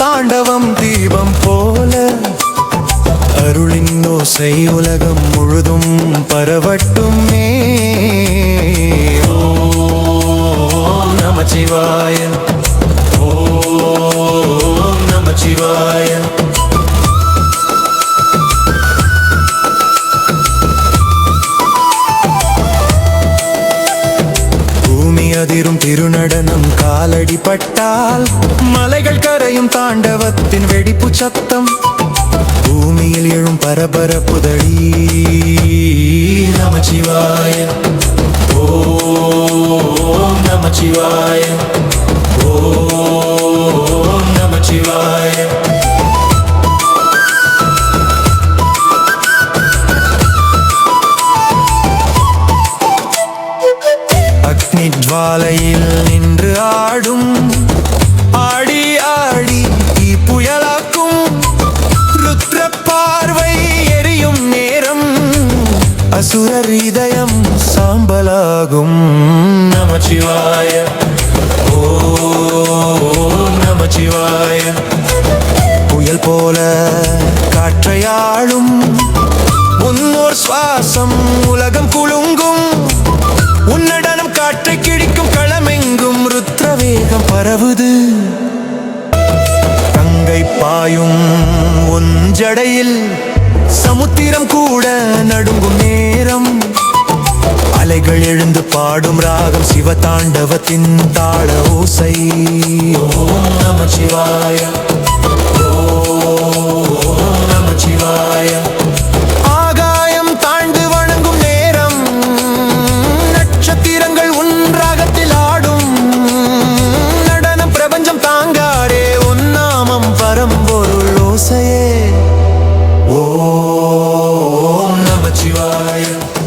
தாண்டவம் தீபம் போல அருளின் ஓசை உலகம் முழுதும் பரவட்டுமே. நமச்சிவாய ஓ நமச்சிவாய திருநடனம் காலடி பட்டால் மலைகள் கரையும் தாண்டவத்தின் வெடிப்பு சத்தம். பூமியில் எழும் பரபரப்புதடி நமச்சிவாய. ஓ நமச்சிவாய. ஓ நமச்சிவாய. அக்னி நின்று ஆடும். ஆடி ஆடி புயலாக்கும். ருத்ர பார்வை எரியும் நேரம். அசுரர் இதயம் சாம்பலாகும். நமச்சிவாய. ஓ நமச்சிவாய. புயல் போல காற்றையாளும். முன்னோர் சுவாசம் உலகம் குலுங்கும். உன்ன வேகம் பரவுது. கங்கை பாயும் ஒஞ்சடையில் சமுத்திரம் கூட நடுங்கும் நேரம். அலைகள் எழுந்து பாடும் ராகம் சிவதாண்டவத்தின் தாள ஓசை. ஓம் நம சிவாய. ஓம் நம சிவாய. you are.